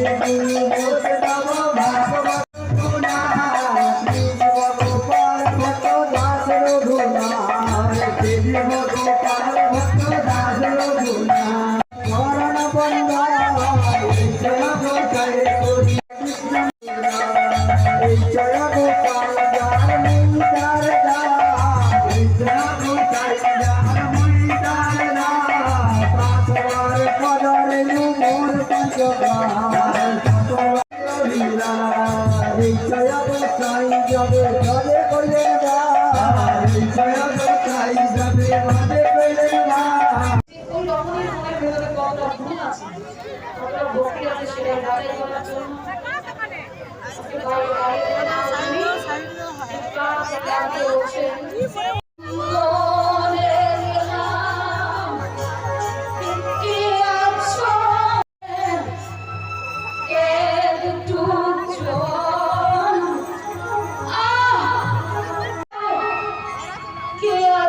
Thank you. কি করে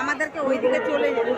আমাদেরকে ওইদিকে চলে যাবে